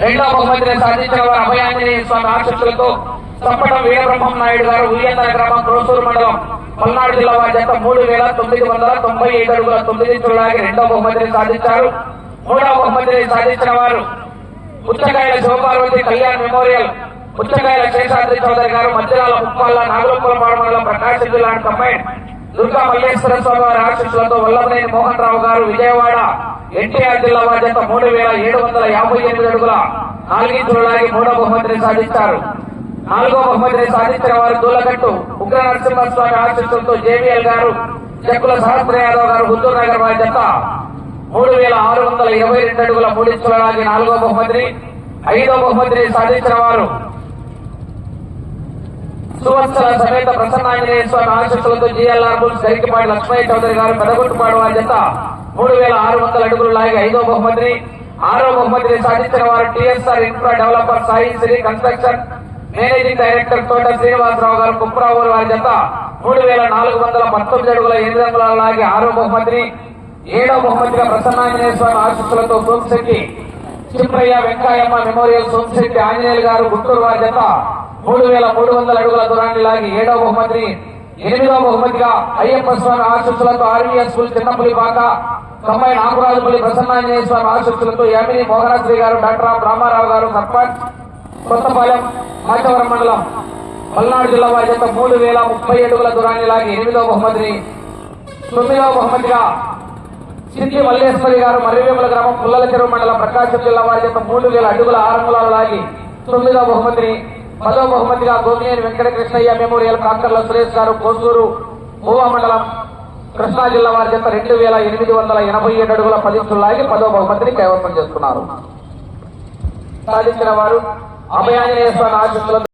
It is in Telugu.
రెండవ బహుమతిని సాధించిన వారు అభయాంజనేయ స్వామి ఆశస్సులతో చప్పటం వీరబ్రహ్మం నాయుడు గారు ఉయ్యంత గ్రామం ప్రోసూరు మండలం పల్నాడు జిల్లా వారి జత మూడు వేల తొమ్మిది వందల తొంభై ఐదు అడుగుల తొమ్మిది ఇంచులాగి రెండవ బహుమతిని సాధించారు. మూడవ బహుమతిని సాధించిన వారు పుచ్చకాయల శివపార్వతి కళ్యాణ్ మెమోరియల్ పుచ్చకాయల శేషాద్రి చౌదరి గారు మధ్యరాల ఉప్పాల నాగులపులపాడు మండలం ప్రకాశం జిల్లా కంబైన్ దుర్గా మల్లేశ్వర స్వామి వారి ఆశీస్సులతో వల్లభనేని మోహన్ రావు గారు విజయవాడ ఎన్టీఆర్ జిల్లా వారి చేత మూడు వేల ఏడు వందల యాభై ఎనిమిది అడుగుల నాలుగించులాగి మూడో బహుమతిని సాధించారు. నాలుగో బహుమతిని సాధించిన వారు దూలగట్టు ఉగ్ర నరసింహస్వామి ఆశీస్సులతో జేవీఎల్ గారు జక్కుల సహస్ర యాదవ్ గారు హుద్దూర్ నగర్ వారి మూడు వేల ఆరు వందల ఇరవై రెండు అడుగుల మూడించులలాగి నాలుగో బహుమతిని ఐదో బహుమతిని సాధించిన వారు సువత్సల సమేత ప్రసన్నాంజనేయ స్వామి ఆశస్సులతో జిఎల్ఆర్ బుల్స్ గరికిపాటి లక్ష్మయ్య చౌదరి గారు పెదగొట్టుపాడు వారి జత మూడు వేల ఆరు వందల అడుగులు లాగి ఐదో బహుమతిని ఆరో బహుమతిని సాధించిన వారు TSR infra developer Sai Sri construction managing director Thota Srinivasarao గారు కుప్రావు వారి జత మూడు వేల నాలుగు వందల పంతొమ్మిది అడుగుల ఎనిమిది వందల లాగి ఆరో బహుమతిని ఏడో బహుమతిగా ప్రసన్నాంజనేయ స్వామి ఆశస్సులతో సోమశెట్టి చిన్నయ్య వెంకాయమ్మ మెమోరియల్ సోమశెట్టి ఆంజనేయులు గారు గుంటూరు వారి జత మూడు వేల మూడు వందల అడుగుల దూరాన్ని లాగి ఏడవ బహుమతిని ఎనిమిదో బహుమతిగా అయ్యప్ప స్వామి ఆశస్సులతో ఆర్వీఎస్ స్కూల్ చిన్నపులిపాక తొంభై నాగరాజుపల్లి ప్రసన్నాంజనేయ స్వామి ఆశస్సులతో యామిని మోహనశ్రీ గారు డాక్టర్ రామారావు గారు సర్పంచ్ కొత్తపాలెం మాచవరం మండలం పల్నాడు జిల్లా వారి జత మూడు వేల ముప్పై అడుగుల దూరాన్ని లాగి ఎనిమిదవ బహుమతిని తొమ్మిదవ బహుమతిగా సిరికి మల్లేశ్వరి గారు మర్రివేముల గ్రామం పుల్లల చెరువు మండలం ప్రకాశం జిల్లా వారి చేత మూడు వేల అడుగుల ఆరంగులాలు లాగి తొమ్మిదవ బహుమతిని పదో బహుమతిగా గోమినేని వెంకట కృష్ణయ్య మెమోరియల్ కాకర్ల సురేష్ గారు కోసూరు గోవా మండలం కృష్ణా జిల్లా వారి చేత రెండు వేల ఎనిమిది వందల ఎనభై ఏడు అడుగుల పది లాగి పదో బహుమతిని కైవసం చేసుకున్నారు. సాధించిన వారు అభయాంజనేయ స్వామి